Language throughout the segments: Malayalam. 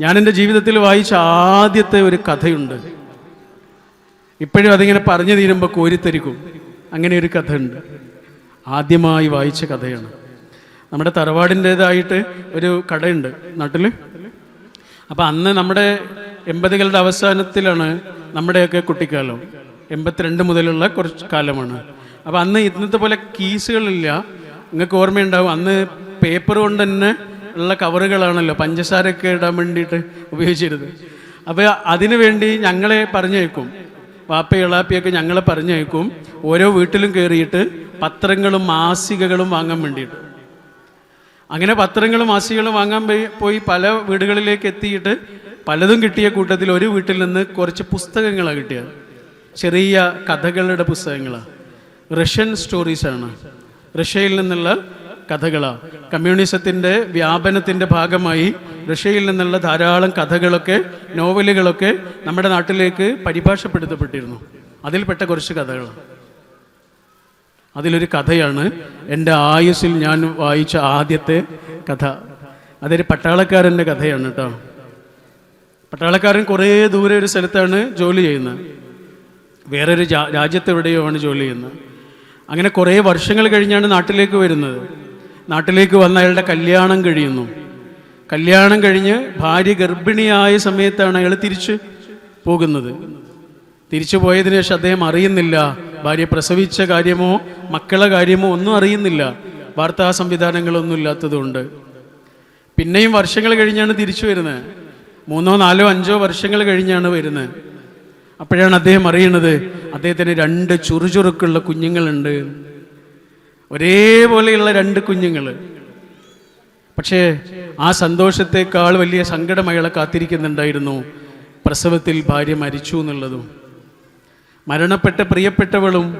ഞാൻ എന്റെ ജീവിതത്തിൽ വായിച്ച ആദ്യത്തെ ഒരു കഥയുണ്ട്. ഇപ്പോഴും അതിങ്ങനെ പറഞ്ഞു തീരുമ്പോൾ കോരിത്തരിക്കും. അങ്ങനെ ഒരു കഥയുണ്ട്. ആദ്യമായി വായിച്ച കഥയാണ്. നമ്മുടെ തറവാടിന്റേതായിട്ട് ഒരു കടയുണ്ട് നാട്ടിൽ അപ്പം അന്ന് നമ്മുടെ എൺപതുകളുടെ അവസാനത്തിലാണ് നമ്മുടെയൊക്കെ കുട്ടിക്കാലം. എൺപത്തിരണ്ട് മുതലുള്ള കുറച്ച് കാലമാണ്. അപ്പം അന്ന് ഇന്നത്തെ പോലെ കീസുകളില്ല. നിങ്ങൾക്ക് ഓർമ്മയുണ്ടാവും അന്ന് പേപ്പർ കൊണ്ട് തന്നെ ഉള്ള കവറുകളാണല്ലോ. പഞ്ചസാരയൊക്കെ ഇടാൻ വേണ്ടിയിട്ട് ഉപയോഗിച്ചിരുന്നത്. അപ്പോൾ അതിനു വേണ്ടി ഞങ്ങളെ പറഞ്ഞേക്കും വാപ്പ ഇളാപ്പിയൊക്കെ ഞങ്ങളെ പറഞ്ഞേക്കും ഓരോ വീട്ടിലും കയറിയിട്ട് പത്രങ്ങളും മാസികകളും വാങ്ങാൻ വേണ്ടിയിട്ട്. അങ്ങനെ പത്രങ്ങളും മാസികകളും വാങ്ങാൻ പോയി പല വീടുകളിലേക്ക് എത്തിയിട്ട് പലതും കിട്ടിയ കൂട്ടത്തിൽ ഒരു വീട്ടിൽ നിന്ന് കുറച്ച് പുസ്തകങ്ങളാണ് കിട്ടിയത്. ചെറിയ കഥകളുടെ പുസ്തകങ്ങളാണ് റഷ്യൻ സ്റ്റോറീസാണ്. റഷ്യയിൽ നിന്നുള്ള കഥകളാണ് കമ്മ്യൂണിസത്തിന്റെ വ്യാപനത്തിന്റെ ഭാഗമായി റഷ്യയിൽ നിന്നുള്ള ധാരാളം കഥകളൊക്കെ നോവലുകളൊക്കെ നമ്മുടെ നാട്ടിലേക്ക് പരിഭാഷപ്പെടുത്തപ്പെട്ടിരുന്നു. അതിൽപ്പെട്ട കുറച്ച് കഥകളാണ് അതിലൊരു കഥയാണ് എന്റെ ആയുസ്സിൽ ഞാൻ വായിച്ച ആദ്യത്തെ കഥ. അതൊരു പട്ടാളക്കാരന്റെ കഥയാണ് കേട്ടോ. പട്ടാളക്കാരൻ കുറേ ദൂരെ ഒരു സ്ഥലത്താണ് ജോലി ചെയ്യുന്നത്. വേറൊരു രാജ്യത്തെവിടെയോ ആണ് ജോലി ചെയ്യുന്നത്. അങ്ങനെ കുറേ വർഷങ്ങൾ കഴിഞ്ഞാണ് നാട്ടിലേക്ക് വരുന്നത്. നാട്ടിലേക്ക് വന്ന അയാളുടെ കല്യാണം കഴിയുന്നു. കല്യാണം കഴിഞ്ഞ് ഭാര്യ ഗർഭിണിയായ സമയത്താണ് അയാൾ തിരിച്ച് പോകുന്നത്. തിരിച്ചു പോയതിനു ശേഷം അദ്ദേഹം അറിയുന്നില്ല. ഭാര്യ പ്രസവിച്ച കാര്യമോ മക്കളെ കാര്യമോ ഒന്നും അറിയുന്നില്ല. വാർത്താ സംവിധാനങ്ങളൊന്നും ഇല്ലാത്തതുകൊണ്ട്. പിന്നെയും വർഷങ്ങൾ കഴിഞ്ഞാണ് തിരിച്ചു വരുന്നത്. മൂന്നോ നാലോ അഞ്ചോ വർഷങ്ങൾ കഴിഞ്ഞാണ് വരുന്നത്. അപ്പോഴാണ് അദ്ദേഹം അറിയണത് അദ്ദേഹത്തിന് രണ്ട് ചുറുചുറുക്കുള്ള കുഞ്ഞുങ്ങളുണ്ട്. ഒരേപോലെയുള്ള രണ്ട് കുഞ്ഞുങ്ങൾ പക്ഷേ ആ സന്തോഷത്തെക്കാൾ വലിയ സങ്കടം അയാളെ കാത്തിരിക്കുന്നുണ്ടായിരുന്നു. പ്രസവത്തിൽ ഭാര്യ മരിച്ചു എന്നുള്ളതും. മരണപ്പെട്ട പ്രിയപ്പെട്ടവളും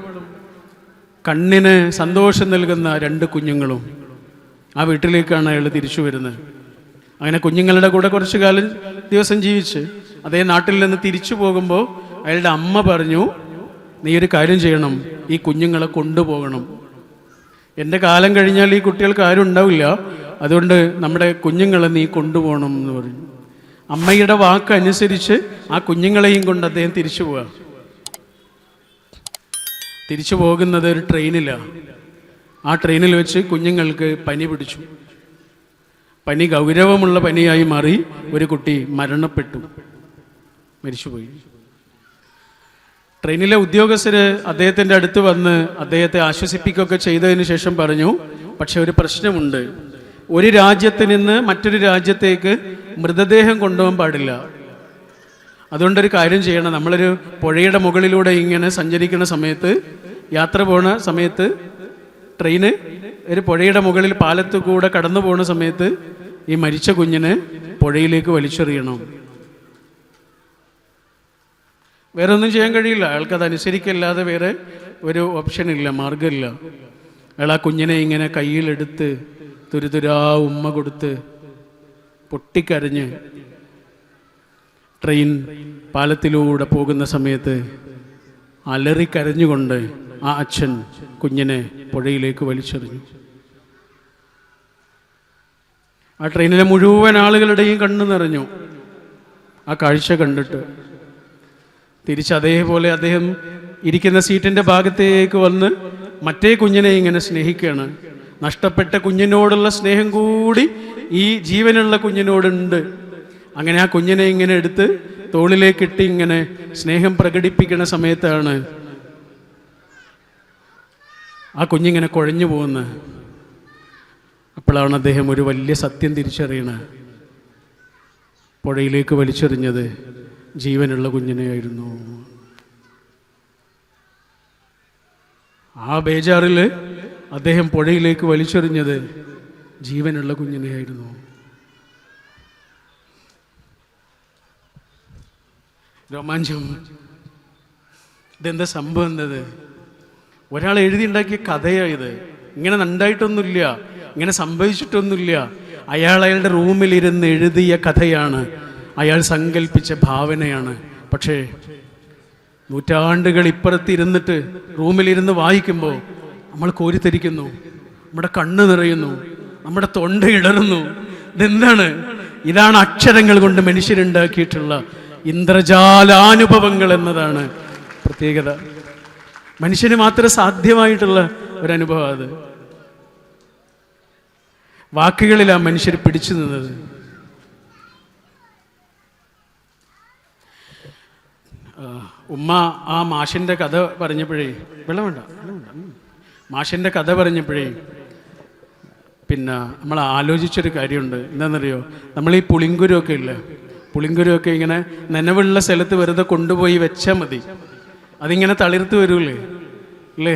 കണ്ണിന് സന്തോഷം നൽകുന്ന രണ്ട് കുഞ്ഞുങ്ങളും ആ വീട്ടിലേക്കാണ് അയാൾ തിരിച്ചു വരുന്നത്. അങ്ങനെ കുഞ്ഞുങ്ങളുടെ കൂടെ കുറച്ചു കാലം ദിവസം ജീവിച്ച് അതേ നാട്ടിൽ നിന്ന് തിരിച്ചു പോകുമ്പോൾ അയാളുടെ അമ്മ പറഞ്ഞു നീ ഒരു കാര്യം ചെയ്യണം. ഈ കുഞ്ഞുങ്ങളെ കൊണ്ടുപോകണം. എന്റെ കാലം കഴിഞ്ഞാൽ ഈ കുട്ടികൾക്ക് ആരും ഉണ്ടാവില്ല. അതുകൊണ്ട് നമ്മുടെ കുഞ്ഞുങ്ങളെ നീ കൊണ്ടുപോകണം എന്ന് പറഞ്ഞു. അമ്മയുടെ വാക്ക് അനുസരിച്ച് ആ കുഞ്ഞുങ്ങളെയും കൊണ്ട് അദ്ദേഹം തിരിച്ചു പോവാ. തിരിച്ചു പോകുന്നത് ഒരു ട്രെയിനിലാണ് ആ ട്രെയിനിൽ വെച്ച് കുഞ്ഞുങ്ങൾക്ക് പനി പിടിച്ചു. പനി ഗൗരവമുള്ള പനിയായി മാറി ഒരു കുട്ടി മരണപ്പെട്ടു. മരിച്ചുപോയി. ട്രെയിനിലെ ഉദ്യോഗസ്ഥര് അദ്ദേഹത്തിന്റെ അടുത്ത് വന്ന് അദ്ദേഹത്തെ ആശ്വസിപ്പിക്കുകയൊക്കെ ചെയ്തതിന് ശേഷം പറഞ്ഞു പക്ഷെ ഒരു പ്രശ്നമുണ്ട്. ഒരു രാജ്യത്ത് നിന്ന് മറ്റൊരു രാജ്യത്തേക്ക് മൃതദേഹം കൊണ്ടുപോകാൻ പാടില്ല. അതുകൊണ്ടൊരു കാര്യം ചെയ്യണം. നമ്മളൊരു പുഴയുടെ മുകളിലൂടെ ഇങ്ങനെ സഞ്ചരിക്കുന്ന സമയത്ത് യാത്ര പോണ സമയത്ത് ട്രെയിന് ഒരു പുഴയുടെ മുകളിൽ പാലത്ത് കൂടെ കടന്നു പോകുന്ന സമയത്ത് ഈ മരിച്ച കുഞ്ഞിനെ പുഴയിലേക്ക് വലിച്ചെറിയണം. വേറെ ഒന്നും ചെയ്യാൻ കഴിയില്ല. അയാൾക്ക് അതനുസരിക്കല്ലാതെ വേറെ ഒരു ഓപ്ഷൻ ഇല്ല മാർഗമില്ല അയാൾ ആ കുഞ്ഞിനെ ഇങ്ങനെ കയ്യിലെടുത്ത് തുരുതുരാ ഉമ്മ കൊടുത്ത് പൊട്ടിക്കരഞ്ഞ് ട്രെയിൻ പാലത്തിലൂടെ പോകുന്ന സമയത്ത് അലറിക്കരഞ്ഞുകൊണ്ട് ആ അച്ഛൻ കുഞ്ഞിനെ പുഴയിലേക്ക് വലിച്ചെറിഞ്ഞു. ആ ട്രെയിനിലെ മുഴുവൻ ആളുകളുടെയും കണ്ണു നിറഞ്ഞു. ആ കാഴ്ച കണ്ടിട്ട് തിരിച്ച് അതേപോലെ അദ്ദേഹം ഇരിക്കുന്ന സീറ്റിന്റെ ഭാഗത്തേക്ക് വന്ന് മറ്റേ കുഞ്ഞിനെ ഇങ്ങനെ സ്നേഹിക്കുകയാണ്. നഷ്ടപ്പെട്ട കുഞ്ഞിനോടുള്ള സ്നേഹം കൂടി ഈ ജീവനുള്ള കുഞ്ഞിനോടുണ്ട്. അങ്ങനെ ആ കുഞ്ഞിനെ ഇങ്ങനെ എടുത്ത് തോളിലേക്ക് ഇട്ട് ഇങ്ങനെ സ്നേഹം പ്രകടിപ്പിക്കുന്ന സമയത്താണ് ആ കുഞ്ഞിങ്ങനെ കുഴഞ്ഞു പോകുന്നത്. അപ്പോഴാണ് അദ്ദേഹം ഒരു വലിയ സത്യം തിരിച്ചറിയണത്. പുഴയിലേക്ക് വലിച്ചെറിഞ്ഞത്. ജീവനുള്ള കുഞ്ഞിനെയായിരുന്നു ആ ബേജാറിൽ അദ്ദേഹം പുഴയിലേക്ക് വലിച്ചെറിഞ്ഞത് ജീവനുള്ള കുഞ്ഞിനെയായിരുന്നു രോമാഞ്ചം. ഇതെന്താ സംഭവം എന്നത്? ഒരാൾ എഴുതിയുണ്ടാക്കിയ കഥയായത് ഇങ്ങനെ ഉണ്ടായിട്ടൊന്നുമില്ല ഇങ്ങനെ സംഭവിച്ചിട്ടൊന്നുമില്ല. അയാൾ അയാളുടെ റൂമിലിരുന്ന് എഴുതിയ കഥയാണ് അയാൾ സങ്കല്പിച്ച ഭാവനയാണ്. പക്ഷേ നൂറ്റാണ്ടുകൾ ഇപ്പുറത്തിരുന്നിട്ട് റൂമിലിരുന്ന് വായിക്കുമ്പോൾ നമ്മൾ കോരിത്തരിക്കുന്നു. നമ്മുടെ കണ്ണ് നിറയുന്നു. നമ്മുടെ തൊണ്ട ഇടറുന്നു ഇതെന്താണ്? ഇതാണ് അക്ഷരങ്ങൾ കൊണ്ട് മനുഷ്യരുണ്ടാക്കിയിട്ടുള്ള ഇന്ദ്രജാലാനുഭവങ്ങൾ എന്നതാണ് പ്രത്യേകത. മനുഷ്യന് മാത്രം സാധ്യമായിട്ടുള്ള ഒരനുഭവം അത്. വാക്കുകളിലാണ് മനുഷ്യർ പിടിച്ചു നിന്നത്. ഉമ്മ ആ മാഷിന്റെ കഥ പറഞ്ഞപ്പോഴേ വെള്ളം വേണ്ട വെള്ളം വേണ്ട ഉം. മാഷിന്റെ കഥ പറഞ്ഞപ്പോഴേ പിന്നെ നമ്മൾ ആലോചിച്ചൊരു കാര്യമുണ്ട്. എന്താണെന്നറിയോ? നമ്മൾ ഈ പുളിങ്കുരുവൊക്കെ ഇല്ലേ? പുളിങ്കുരുവൊക്കെ ഇങ്ങനെ നനവുള്ള സ്ഥലത്ത് വെറുതെ കൊണ്ടുപോയി വെച്ചാൽ മതി. അതിങ്ങനെ തളിർത്ത് വരൂലേ? അല്ലേ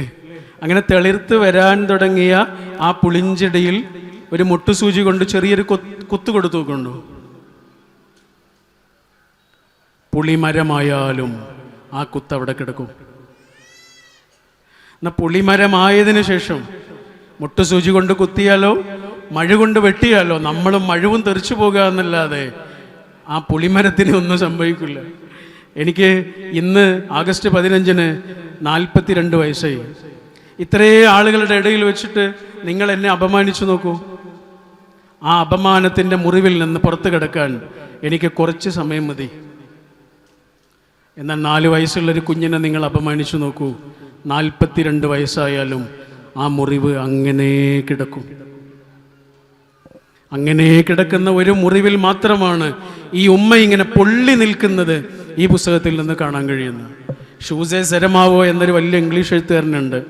അങ്ങനെ തെളിർത്ത് വരാൻ തുടങ്ങിയ ആ പുളിഞ്ചെടിയിൽ ഒരു മുട്ടുസൂചി കൊണ്ട് ചെറിയൊരു കുത്തു കൊടുത്തു കൊണ്ടു പുളിമരമായാലും ആ കുത്ത് അവിടെ കിടക്കും. എന്നാ പുളിമരമായതിനു ശേഷം മുട്ടുസൂചി കൊണ്ട് കുത്തിയാലോ മഴ കൊണ്ട് വെട്ടിയാലോ നമ്മളും മഴവും തെറിച്ചു പോകുക എന്നല്ലാതെ ആ പുളിമരത്തിന് ഒന്നും സംഭവിക്കില്ല. എനിക്ക് ഇന്ന് ആഗസ്റ്റ് പതിനഞ്ചിന് നാൽപ്പത്തിരണ്ട് വയസ്സായി. ഇത്രേ ആളുകളുടെ ഇടയിൽ വെച്ചിട്ട് നിങ്ങൾ എന്നെ അപമാനിച്ചു നോക്കൂ. ആ അപമാനത്തിന്റെ മുറിവിൽ നിന്ന് പുറത്തു കിടക്കാൻ എനിക്ക് കുറച്ച് സമയം മതി. എന്നാൽ നാല് വയസ്സുള്ളൊരു കുഞ്ഞിനെ നിങ്ങൾ അപമാനിച്ചു നോക്കൂ. നാൽപ്പത്തിരണ്ട് വയസ്സായാലും ആ മുറിവ് അങ്ങനെ കിടക്കും. അങ്ങനെ കിടക്കുന്ന ഒരു മുറിവിൽ മാത്രമാണ് ഈ ഉമ്മ ഇങ്ങനെ പൊള്ളി നിൽക്കുന്നത് ഈ പുസ്തകത്തിൽ നിന്ന് കാണാൻ കഴിയുന്നത്. ഷൂസെ സെരമാവോ എന്നൊരു വലിയ ഇംഗ്ലീഷ് എഴുത്തുകാരനുണ്ട്.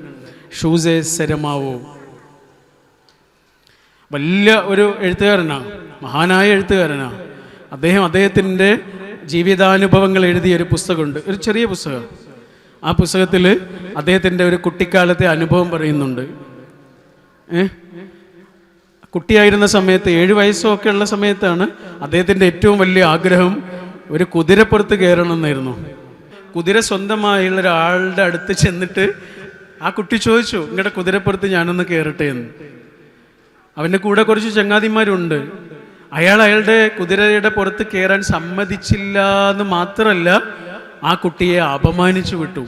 ഷൂസെ സെരമാവോ. വലിയ ഒരു എഴുത്തുകാരനാണ് മഹാനായ എഴുത്തുകാരനാണ് അദ്ദേഹം അദ്ദേഹത്തിന്റെ ജീവിതാനുഭവങ്ങൾ എഴുതിയ ഒരു പുസ്തകമുണ്ട്. ഒരു ചെറിയ പുസ്തകം. ആ പുസ്തകത്തിൽ അദ്ദേഹത്തിന്റെ ഒരു കുട്ടിക്കാലത്തെ അനുഭവം പറയുന്നുണ്ട്. കുട്ടിയായിരുന്ന സമയത്ത് ഏഴ് വയസ്സോ ഒക്കെ ഉള്ള സമയത്താണ് അദ്ദേഹത്തിന്റെ ഏറ്റവും വലിയ ആഗ്രഹം ഒരു കുതിരപ്പുറത്ത് കയറണം എന്നായിരുന്നു. കുതിര സ്വന്തമായുള്ള ഒരാളുടെ അടുത്ത് ചെന്നിട്ട് ആ കുട്ടി ചോദിച്ചു നിങ്ങളുടെ കുതിരപ്പുറത്ത് ഞാനൊന്ന് കയറട്ടെ എന്ന്. അവന്റെ കൂടെ കുറച്ച് ചങ്ങാതിമാരുണ്ട്. അയാൾ അയാളുടെ കുതിരയുടെ പുറത്ത് കയറാൻ സമ്മതിച്ചില്ല എന്ന് മാത്രമല്ല ആ കുട്ടിയെ അപമാനിച്ചു വിട്ടു.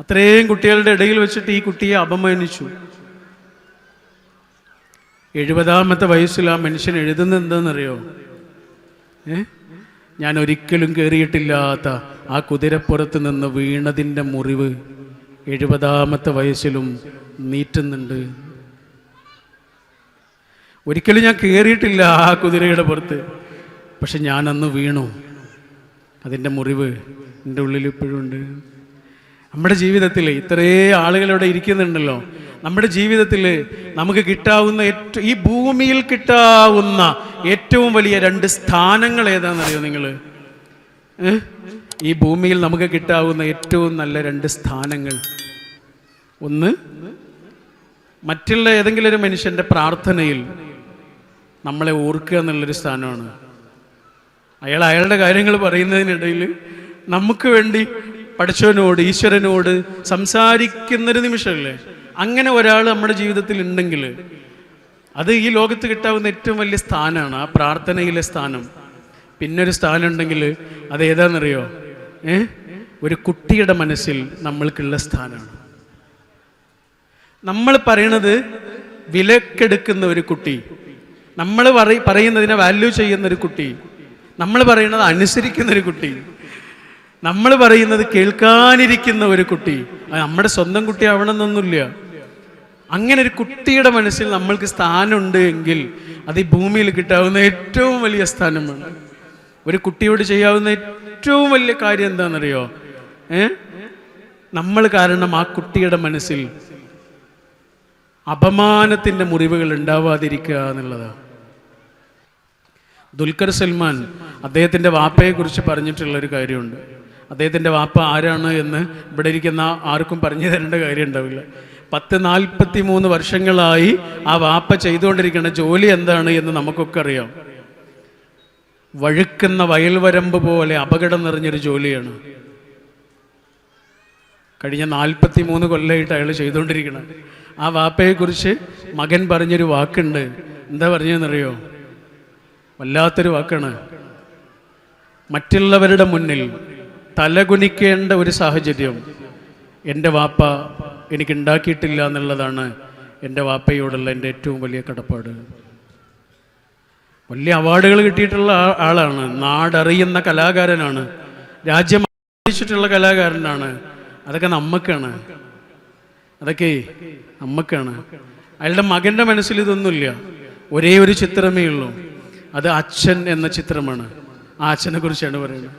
അത്രയും കുട്ടികളുടെ ഇടയിൽ വെച്ചിട്ട് ഈ കുട്ടിയെ അപമാനിച്ചു. എഴുപതാമത്തെ വയസ്സിൽ ആ മനുഷ്യൻ എഴുതുന്നത് എന്താണെന്നറിയോ? ഏ? ഞാൻ ഒരിക്കലും കയറിയിട്ടില്ലാത്ത ആ കുതിരപ്പുറത്ത് നിന്ന് വീണതിന്റെ മുറിവ് എഴുപതാമത്തെ വയസ്സിലും നീറ്റുന്നുണ്ട് ഒരിക്കലും ഞാൻ കയറിയിട്ടില്ല ആ കുതിരയുടെ പുറത്ത്. പക്ഷെ ഞാൻ അന്ന് വീണു. അതിന്റെ മുറിവ് എന്റെ ഉള്ളിൽ ഇപ്പോഴും ഉണ്ട്. നമ്മുടെ ജീവിതത്തിൽ ഇത്രേ ആളുകളിവിടെ ഇരിക്കുന്നുണ്ടല്ലോ. നമ്മുടെ ജീവിതത്തിൽ നമുക്ക് കിട്ടാവുന്ന ഏറ്റവും ഈ ഭൂമിയിൽ കിട്ടാവുന്ന ഏറ്റവും വലിയ രണ്ട് സ്ഥാനങ്ങൾ ഏതാണെന്നറിയോ നിങ്ങൾ? ഈ ഭൂമിയിൽ നമുക്ക് കിട്ടാവുന്ന ഏറ്റവും നല്ല രണ്ട് സ്ഥാനങ്ങൾ. ഒന്ന് മറ്റുള്ള ഏതെങ്കിലും ഒരു മനുഷ്യന്റെ പ്രാർത്ഥനയിൽ നമ്മളെ ഓർക്കുക എന്നുള്ളൊരു സ്ഥാനമാണ്. അയാൾ അയാളുടെ കാര്യങ്ങൾ പറയുന്നതിനിടയിൽ നമുക്ക് വേണ്ടി പഠിച്ചവനോട് ഈശ്വരനോട് സംസാരിക്കുന്നൊരു നിമിഷമല്ലേ? അങ്ങനെ ഒരാൾ നമ്മുടെ ജീവിതത്തിൽ ഉണ്ടെങ്കിൽ അത് ഈ ലോകത്ത് കിട്ടാവുന്ന ഏറ്റവും വലിയ സ്ഥാനമാണ് ആ പ്രാർത്ഥനയിലെ സ്ഥാനം. പിന്നെ ഒരു സ്ഥാനം ഉണ്ടെങ്കിൽ അത് ഏതാണെന്നറിയോ? ഏ? ഒരു കുട്ടിയുടെ മനസ്സിൽ നമ്മൾക്കുള്ള സ്ഥാനമാണ്. നമ്മൾ പറയണത് വിലക്കെടുക്കുന്ന ഒരു കുട്ടി. നമ്മൾ പറ- പറയുന്നതിനെ വാല്യൂ ചെയ്യുന്ന ഒരു കുട്ടി. നമ്മൾ പറയുന്നത് അനുസരിക്കുന്ന ഒരു കുട്ടി. നമ്മൾ പറയുന്നത് കേൾക്കാനിരിക്കുന്ന ഒരു കുട്ടി. നമ്മുടെ സ്വന്തം കുട്ടി ആവണമെന്നൊന്നുമില്ല അങ്ങനെ ഒരു കുട്ടിയുടെ മനസ്സിൽ നമ്മൾക്ക് സ്ഥാനമുണ്ട് എങ്കിൽ അത് ഈ ഭൂമിയിൽ കിട്ടാവുന്ന ഏറ്റവും വലിയ സ്ഥാനമാണ്. ഒരു കുട്ടിയോട് ചെയ്യാവുന്ന ഏറ്റവും വലിയ കാര്യം എന്താണെന്നറിയോ? ഏ? നമ്മൾ കാരണം ആ കുട്ടിയുടെ മനസ്സിൽ അപമാനത്തിന്റെ മുറിവുകൾ ഉണ്ടാവാതിരിക്കുക എന്നുള്ളതാണ്. ദുൽഖർ സൽമാൻ അദ്ദേഹത്തിന്റെ വാപ്പയെക്കുറിച്ച് പറഞ്ഞിട്ടുള്ള ഒരു കാര്യമുണ്ട്. അദ്ദേഹത്തിന്റെ വാപ്പ ആരാണ് എന്ന് ഇവിടെ ഇരിക്കുന്ന ആർക്കും പറഞ്ഞു തരേണ്ട കാര്യം ഉണ്ടാവില്ല പത്ത് നാൽപ്പത്തി മൂന്ന് വർഷങ്ങളായി ആ വാപ്പ ചെയ്തുകൊണ്ടിരിക്കുന്ന ജോലി എന്താണ് എന്ന് നമുക്കൊക്കെ അറിയാം. വഴുക്കുന്ന വയൽവരമ്പ് പോലെ അപകടം നിറഞ്ഞൊരു ജോലിയാണ്. കഴിഞ്ഞ നാൽപ്പത്തി മൂന്ന് കൊല്ലമായിട്ട് അയാൾ ചെയ്തുകൊണ്ടിരിക്കണം ആ വാപ്പയെക്കുറിച്ച് മകൻ പറഞ്ഞൊരു വാക്കുണ്ട്. എന്താ പറഞ്ഞതെന്നറിയോ? വല്ലാത്തൊരു വാക്കാണ്. മറ്റുള്ളവരുടെ മുന്നിൽ തലകുനിക്കേണ്ട ഒരു സാഹചര്യം എന്റെ വാപ്പ എനിക്ക് ഉണ്ടാക്കിയിട്ടില്ല എന്നുള്ളതാണ് എന്റെ വാപ്പയോടുള്ള എന്റെ ഏറ്റവും വലിയ കടപ്പാട്. വലിയ അവാർഡുകൾ കിട്ടിയിട്ടുള്ള ആളാണ്. നാടറിയുന്ന കലാകാരനാണ്. രാജ്യം അറിയിച്ചിട്ടുള്ള കലാകാരനാണ്. അതൊക്കെ നമുക്കാണ് അതൊക്കെ നമുക്കാണ് അയാളുടെ മകന്റെ മനസ്സിൽ ഇതൊന്നുമില്ല. ഒരേ ഒരു ചിത്രമേ ഉള്ളൂ. അത് അച്ഛൻ എന്ന ചിത്രമാണ്. ആ അച്ഛനെ കുറിച്ചാണ് പറയുന്നത്.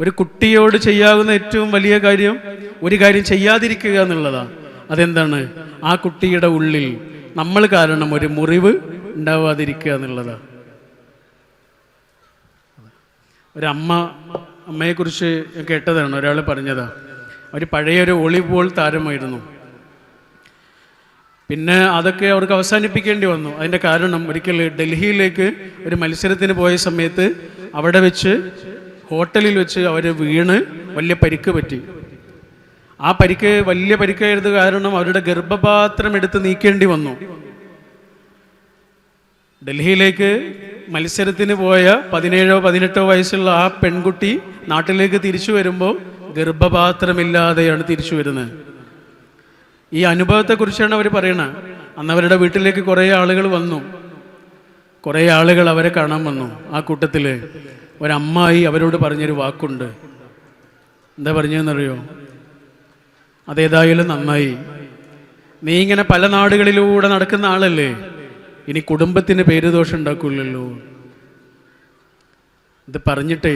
ഒരു കുട്ടിയോട് ചെയ്യാവുന്ന ഏറ്റവും വലിയ കാര്യം ഒരു കാര്യം ചെയ്യാതിരിക്കുക എന്നുള്ളതാണ്. അതെന്താണ്? ആ കുട്ടിയുടെ ഉള്ളിൽ നമ്മൾ കാരണം ഒരു മുറിവ് ഉണ്ടാവാതിരിക്കുക എന്നുള്ളതാണ്. ഒരമ്മ അമ്മയെക്കുറിച്ച് കേട്ടതാണ്. ഒരാൾ പറഞ്ഞതാണ് അവർ പഴയൊരു ഒളിബോൾ താരമായിരുന്നു. പിന്നെ അതൊക്കെ അവർക്ക് അവസാനിപ്പിക്കേണ്ടി വന്നു. അതിന്റെ കാരണം ഒരിക്കൽ ഡൽഹിയിലേക്ക് ഒരു മത്സരത്തിന് പോയ സമയത്ത് അവിടെ വെച്ച് ഹോട്ടലിൽ വെച്ച് അവർ വീണ് വലിയ പരിക്ക് പറ്റി. ആ പരിക്ക് വലിയ പരിക്കായത് കാരണം അവരുടെ ഗർഭപാത്രം എടുത്ത് നീക്കേണ്ടി വന്നു. ഡൽഹിയിലേക്ക് മത്സരത്തിന് പോയ പതിനേഴോ പതിനെട്ടോ വയസ്സുള്ള ആ പെൺകുട്ടി നാട്ടിലേക്ക് തിരിച്ചു വരുമ്പോൾ ഗർഭപാത്രമില്ലാതെയാണ് തിരിച്ചു വരുന്നത്. ഈ അനുഭവത്തെക്കുറിച്ചാണ് അവർ പറയണത് അന്ന് അവരുടെ വീട്ടിലേക്ക് കുറേ ആളുകൾ വന്നു. കുറേ ആളുകൾ അവരെ കാണാൻ വന്നു. ആ കൂട്ടത്തിൽ ഒരമ്മായി അവരോട് പറഞ്ഞൊരു വാക്കുണ്ട്. എന്താ പറഞ്ഞതെന്നറിയോ? അതേതായാലും നന്നായി. നീ ഇങ്ങനെ പല നാടുകളിലൂടെ നടക്കുന്ന ആളല്ലേ? ഇനി കുടുംബത്തിന് പേരുദോഷം ഉണ്ടാക്കൂലല്ലോ ഇത് പറഞ്ഞിട്ടേ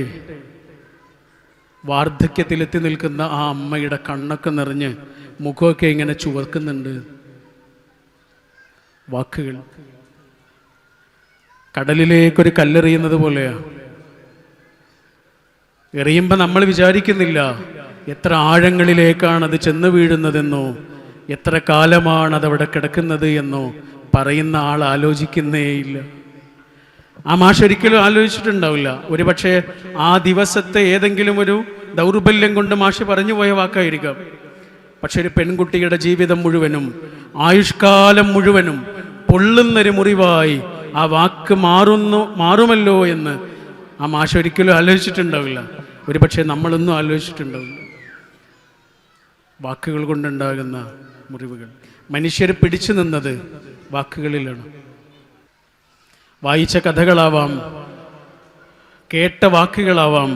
വാർദ്ധക്യത്തിലെത്തി നിൽക്കുന്ന ആ അമ്മയുടെ കണ്ണൊക്കെ നിറഞ്ഞ് മുഖമൊക്കെ ഇങ്ങനെ ചുവക്കുന്നുണ്ട് വാക്കുകൾ. കടലിലേക്കൊരു കല്ലെറിയുന്നത് പോലെയാ. എറിയുമ്പോൾ നമ്മൾ വിചാരിക്കുന്നില്ല എത്ര ആഴങ്ങളിലേക്കാണ് അത് ചെന്ന് വീഴുന്നതെന്നോ എത്ര കാലമാണ് അതവിടെ കിടക്കുന്നത് എന്നോ പറയുന്ന ആൾ ആലോചിക്കുന്നേയില്ല. ആ മാഷ് ഒരിക്കലും ആലോചിച്ചിട്ടുണ്ടാവില്ല. ഒരു പക്ഷേ ആ ദിവസത്തെ ഏതെങ്കിലും ഒരു ദൗർബല്യം കൊണ്ട് മാഷ് പറഞ്ഞു പോയ വാക്കായിരിക്കാം. പക്ഷെ ഒരു പെൺകുട്ടിയുടെ ജീവിതം മുഴുവനും ആയുഷ്കാലം മുഴുവനും പൊള്ളുന്നൊരു മുറിവായി ആ വാക്ക് മാറുന്നു മാറുമല്ലോ എന്ന് ആ മാഷ് ഒരിക്കലും ആലോചിച്ചിട്ടുണ്ടാവില്ല. ഒരു പക്ഷേ നമ്മളൊന്നും ആലോചിച്ചിട്ടുണ്ടാവില്ല. വാക്കുകൾ കൊണ്ടുണ്ടാകുന്ന മുറിവുകൾ. മനുഷ്യർ പിടിച്ചു നിന്നത് വാക്കുകളിലാണ്. വായിച്ച കഥകളാവാം കേട്ട വാക്കുകളാവാം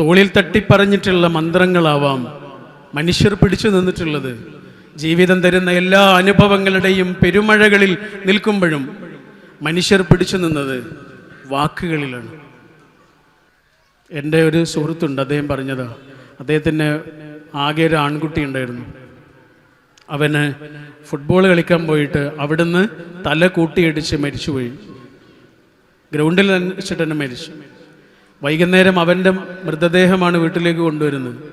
തോളിൽ തട്ടിപ്പറഞ്ഞിട്ടുള്ള മന്ത്രങ്ങളാവാം മനുഷ്യർ പിടിച്ചു നിന്നിട്ടുള്ളത് ജീവിതം തരുന്ന എല്ലാ അനുഭവങ്ങളുടെയും പെരുമഴകളിൽ നിൽക്കുമ്പോഴും മനുഷ്യർ പിടിച്ചു നിന്നത് വാക്കുകളിലാണ്. എന്റെ ഒരു സുഹൃത്തുണ്ട് അദ്ദേഹം പറഞ്ഞതാ അദ്ദേഹത്തിന് ആകെ ഒരു ആൺകുട്ടി ഉണ്ടായിരുന്നു. അവന് ഫുട്ബോൾ കളിക്കാൻ പോയിട്ട് അവിടുന്ന് തല കൂട്ടിയിടിച്ച് മരിച്ചുപോയി. ഗ്രൗണ്ടിൽ വെച്ചിട്ട് തന്നെ മരിച്ചു. വൈകുന്നേരം അവന്റെ മൃതദേഹമാണ് വീട്ടിലേക്ക് കൊണ്ടുവരുന്നത്.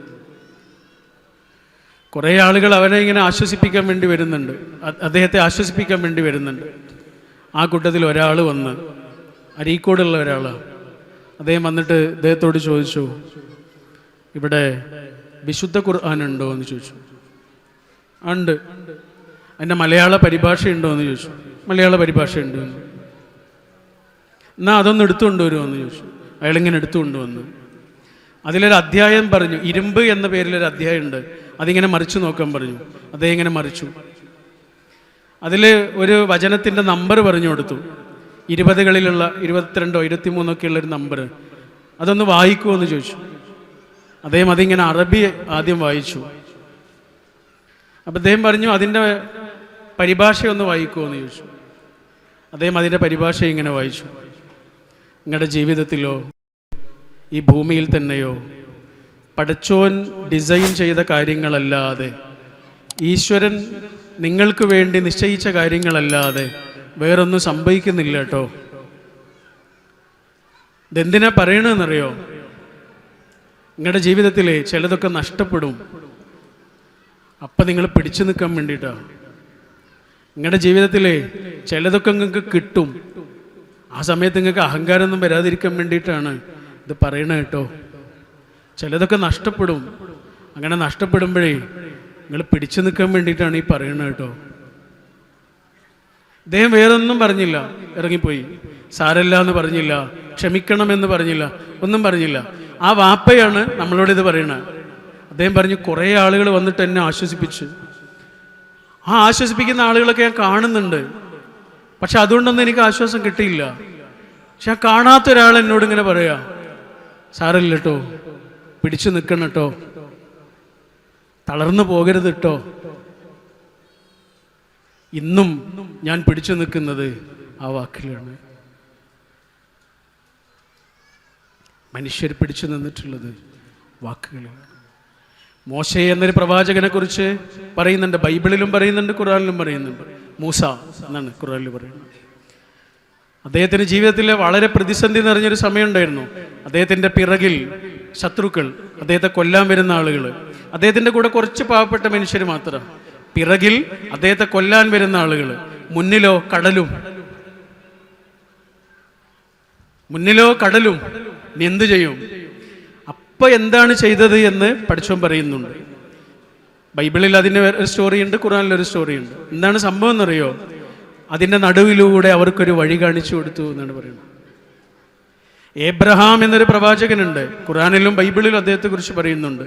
കുറേ ആളുകൾ അവനെ ഇങ്ങനെ ആശ്വസിപ്പിക്കാൻ വേണ്ടി വരുന്നുണ്ട്. അദ്ദേഹത്തെ ആശ്വസിപ്പിക്കാൻ വേണ്ടി വരുന്നുണ്ട്. ആ കൂട്ടത്തിൽ ഒരാൾ വന്ന് അരീക്കോടുള്ള ഒരാളാണ് അദ്ദേഹം വന്നിട്ട് അദ്ദേഹത്തോട് ചോദിച്ചു ഇവിടെ വിശുദ്ധ ഖുർആൻ ഉണ്ടോ? എന്ന് ചോദിച്ചു. ഉണ്ട്. അതിന്റെ മലയാള പരിഭാഷയുണ്ടോ? എന്ന് ചോദിച്ചു. മലയാള പരിഭാഷ ഉണ്ട് എന്ന്. എന്നാ അതൊന്ന് എടുത്തു കൊണ്ടുവരുമോ എന്ന് ചോദിച്ചു. അയാളിങ്ങനെ എടുത്തു കൊണ്ടുവന്നു അതിലൊരു അധ്യായം പറഞ്ഞു. ഇരുമ്പ് എന്ന പേരിലൊരു അധ്യായം ഉണ്ട് അതിങ്ങനെ മറിച്ചു നോക്കാൻ പറഞ്ഞു. അദ്ദേഹം ഇങ്ങനെ മറിച്ചു. അതിൽ ഒരു വചനത്തിന്റെ നമ്പർ പറഞ്ഞു കൊടുത്തു. ഇരുപതുകളിലുള്ള ഇരുപത്തിരണ്ടോ ഇരുപത്തിമൂന്നൊക്കെ ഉള്ളൊരു നമ്പർ അതൊന്ന് വായിക്കുമോ എന്ന് ചോദിച്ചു. അദ്ദേഹം അതിങ്ങനെ അറബി ആദ്യം വായിച്ചു. അപ്പം അദ്ദേഹം പറഞ്ഞു അതിന്റെ പരിഭാഷയൊന്ന് വായിക്കുമോ എന്ന് ചോദിച്ചു. അദ്ദേഹം അതിന്റെ പരിഭാഷ ഇങ്ങനെ വായിച്ചു. നിങ്ങളുടെ ജീവിതത്തിലോ ഈ ഭൂമിയിൽ തന്നെയോ പടച്ചോൻ ഡിസൈൻ ചെയ്ത കാര്യങ്ങളല്ലാതെ ഈശ്വരൻ നിങ്ങൾക്ക് വേണ്ടി നിശ്ചയിച്ച കാര്യങ്ങളല്ലാതെ വേറൊന്നും സംഭവിക്കുന്നില്ല കേട്ടോ. ഇതെന്തിനാ പറയണമെന്നറിയോ നിങ്ങളുടെ ജീവിതത്തിലെ ചിലതൊക്കെ നഷ്ടപ്പെടും. അപ്പം നിങ്ങൾ പിടിച്ചു നിൽക്കാൻ വേണ്ടിയിട്ടാണ് നിങ്ങളുടെ ജീവിതത്തിലെ ചിലതൊക്കെ നിങ്ങൾക്ക് കിട്ടും. ആ സമയത്ത് നിങ്ങൾക്ക് അഹങ്കാരമൊന്നും വരാതിരിക്കാൻ വേണ്ടിയിട്ടാണ് ഇത് പറയണ കേട്ടോ. ചിലതൊക്കെ നഷ്ടപ്പെടും. അങ്ങനെ നഷ്ടപ്പെടുമ്പോഴേ നിങ്ങൾ പിടിച്ചു നിൽക്കാൻ വേണ്ടിയിട്ടാണ് ഈ പറയണത് കേട്ടോ. ഇദ്ദേഹം വേറൊന്നും പറഞ്ഞില്ല. ഇറങ്ങിപ്പോയി. സാരല്ല എന്ന് പറഞ്ഞില്ല. ക്ഷമിക്കണമെന്ന് പറഞ്ഞില്ല. ഒന്നും പറഞ്ഞില്ല. ആ വാപ്പയാണ് നമ്മളോട് ഇത് പറയണത്. അദ്ദേഹം പറഞ്ഞു കുറേ ആളുകൾ വന്നിട്ട് എന്നെ ആശ്വസിപ്പിച്ചു. ആ ആശ്വസിപ്പിക്കുന്ന ആളുകളൊക്കെ ഞാൻ കാണുന്നുണ്ട്. പക്ഷെ അതുകൊണ്ടൊന്നും എനിക്ക് ആശ്വാസം കിട്ടിയില്ല. പക്ഷെ ആ കാണാത്ത ഒരാൾ എന്നോട് ഇങ്ങനെ പറയാ സാറില്ല കേട്ടോ പിടിച്ചു നിൽക്കണം കേട്ടോ തളർന്നു പോകരുത് കേട്ടോ ഇന്നും ഞാൻ പിടിച്ചു നിൽക്കുന്നത് ആ വാക്കിലാണ്. മനുഷ്യർ പിടിച്ചു നിന്നിട്ടുള്ളത് വാക്കുകളാണ്. മോശ എന്നൊരു പ്രവാചകനെ കുറിച്ച് പറയുന്നുണ്ട് ബൈബിളിലും പറയുന്നുണ്ട് ഖുറാനിലും പറയുന്നുണ്ട്. മൂസ എന്നാണ് ഖുറാനിൽ പറയുന്നത്. അദ്ദേഹത്തിന്റെ ജീവിതത്തിൽ വളരെ പ്രതിസന്ധി നിറഞ്ഞൊരു സമയമുണ്ടായിരുന്നു. അദ്ദേഹത്തിന്റെ പിറകിൽ ശത്രുക്കൾ അദ്ദേഹത്തെ കൊല്ലാൻ വരുന്ന ആളുകൾ അദ്ദേഹത്തിന്റെ കൂടെ കുറച്ച് പാവപ്പെട്ട മനുഷ്യർ മാത്രം. പിറകിൽ അദ്ദേഹത്തെ കൊല്ലാൻ വരുന്ന ആളുകൾ മുന്നിലോ കടലും. മുന്നിലോ കടലും. എന്തു ചെയ്യും? അപ്പൊ എന്താണ് ചെയ്തത് എന്ന് പഠിച്ചോൻ പറയുന്നുണ്ട്. ബൈബിളിൽ അതിന് ഒരു സ്റ്റോറിയുണ്ട് ഖുറാനിൽ ഒരു സ്റ്റോറിയുണ്ട്. എന്താണ് സംഭവം എന്നറിയോ? അതിന്റെ നടുവിലൂടെ അവർക്കൊരു വഴി കാണിച്ചു കൊടുത്തു എന്നാണ് പറയുന്നത്. ഏബ്രഹാം എന്നൊരു പ്രവാചകനുണ്ട്. ഖുറാനിലും ബൈബിളിലും അദ്ദേഹത്തെക്കുറിച്ച് പറയുന്നുണ്ട്.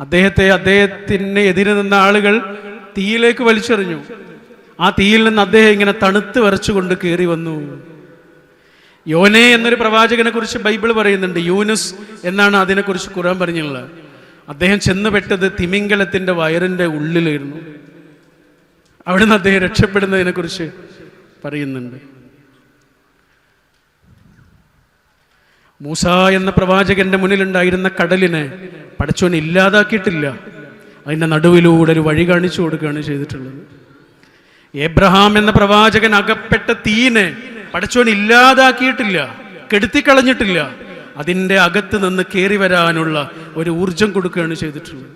അദ്ദേഹത്തെ അദ്ദേഹത്തിന് എതിരെ നിന്ന ആളുകൾ തീയിലേക്ക് വലിച്ചെറിഞ്ഞു. ആ തീയിൽ നിന്ന് അദ്ദേഹം ഇങ്ങനെ തണുത്ത് വരച്ചുകൊണ്ട് കയറി വന്നു. യോനെ എന്നൊരു പ്രവാചകനെ കുറിച്ച് ബൈബിൾ പറയുന്നുണ്ട്. യൂനുസ് എന്നാണ് അതിനെക്കുറിച്ച് ഖുർആൻ പറഞ്ഞുള്ളത് അദ്ദേഹം ചെന്നുപെട്ടത് തിമിംഗലത്തിന്റെ വയറിന്റെ ഉള്ളിലായിരുന്നു. അവിടുന്ന് അദ്ദേഹം രക്ഷപ്പെടുന്നതിനെ കുറിച്ച് പറയുന്നുണ്ട്. മൂസ എന്ന പ്രവാചകന്റെ മുന്നിലുണ്ടായിരുന്ന കടലിനെ പടച്ചോൻ ഇല്ലാതാക്കിയിട്ടില്ല. അതിന്റെ നടുവിലൂടെ ഒരു വഴി കാണിച്ചു കൊടുക്കുകയാണ് ചെയ്തിട്ടുള്ളത്. എബ്രഹാം എന്ന പ്രവാചകൻ അകപ്പെട്ട തീനെ പടച്ചോൻ ഇല്ലാതാക്കിയിട്ടില്ല കെടുത്തിക്കളഞ്ഞിട്ടില്ല. അതിന്റെ അകത്ത് നിന്ന് കയറി വരാനുള്ള ഒരു ഊർജം കൊടുക്കുകയാണ് ചെയ്തിട്ടുള്ളത്.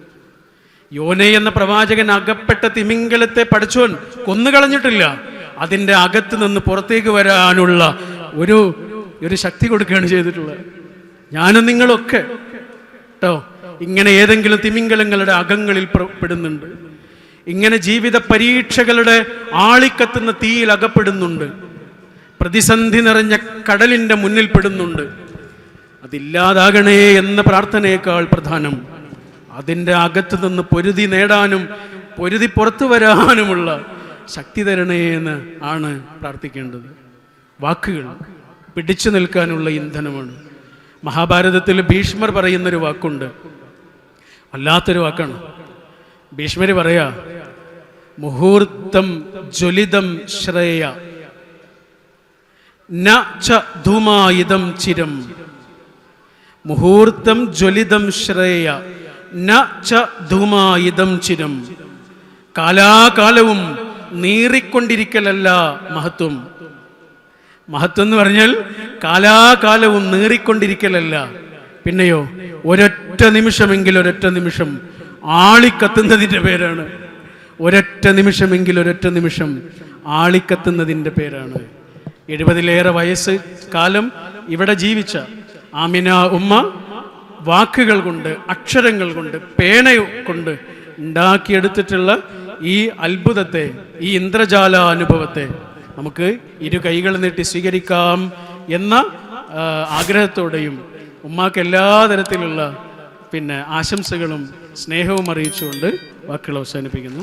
യോനെ എന്ന പ്രവാചകൻ അകപ്പെട്ട തിമിംഗലത്തെ പഠിച്ചവൻ കൊന്നുകളഞ്ഞിട്ടില്ല. അതിന്റെ അകത്ത് നിന്ന് പുറത്തേക്ക് വരാനുള്ള ഒരു ഒരു ശക്തി കൊടുക്കുകയാണ് ചെയ്തിട്ടുള്ളത്. ഞാനും നിങ്ങളൊക്കെ കേട്ടോ ഇങ്ങനെ ഏതെങ്കിലും തിമിംഗലങ്ങളുടെ അകങ്ങളിൽ പെടുന്നുണ്ട്. ഇങ്ങനെ ജീവിത പരീക്ഷകളുടെ ആളിക്കത്തുന്ന തീയിൽ അകപ്പെടുന്നുണ്ട്. പ്രതിസന്ധി നിറഞ്ഞ കടലിന്റെ മുന്നിൽ പെടുന്നുണ്ട്. അതില്ലാതാകണേ എന്ന പ്രാർത്ഥനയേക്കാൾ പ്രധാനം. അതിന്റെ അകത്ത് നിന്ന് പൊരുതി നേടാനും പൊരുതി പുറത്തു വരാനുമുള്ള ശക്തി തരണേ എന്ന് ആണ് പ്രാർത്ഥിക്കേണ്ടത്. വാക്കുകൾ പിടിച്ചു നിൽക്കാനുള്ള ഇന്ധനമാണ്. മഹാഭാരതത്തിൽ ഭീഷ്മർ പറയുന്നൊരു വാക്കുണ്ട്. വല്ലാത്തൊരു വാക്കാണ്. ഭീഷ്മര് പറയാ മുഹൂർത്തം ജ്വലിതം ശ്രേയ. ധൂമായുധം ചിരം. മുഹൂർത്തം ജ്വലിതം ശ്രേയ ന ച ധൂമായുധം ചിരം. കാലാകാലവും നീറിക്കൊണ്ടിരിക്കലല്ല മഹത്വം. മഹത്വം എന്ന് പറഞ്ഞാൽ കാലാകാലവും നീറിക്കൊണ്ടിരിക്കലല്ല. പിന്നെയോ ഒരൊറ്റ നിമിഷമെങ്കിൽ ഒരൊറ്റ നിമിഷം. ആളിക്കത്തുന്നതിന്റെ പേരാണ്. ഒരൊറ്റ നിമിഷമെങ്കിൽ ഒരൊറ്റ നിമിഷം ആളിക്കത്തുന്നതിന്റെ പേരാണ്. എഴുപതിലേറെ വയസ്സ് കാലം ഇവിടെ ജീവിച്ച ആമിന ഉമ്മ വാക്കുകൾ കൊണ്ട് അക്ഷരങ്ങൾ കൊണ്ട് പേന കൊണ്ട് ഉണ്ടാക്കിയെടുത്തിട്ടുള്ള ഈ അത്ഭുതത്തെ ഈ ഇന്ദ്രജാല അനുഭവത്തെ നമുക്ക് ഇരു കൈകൾ നീട്ടി സ്വീകരിക്കാം എന്ന ആഗ്രഹത്തോടെയും ഉമ്മാക്ക് എല്ലാ തരത്തിലുള്ള പിന്നെ ആശംസകളും സ്നേഹവും അറിയിച്ചുകൊണ്ട് വാക്കുകൾ അവസാനിപ്പിക്കുന്നു.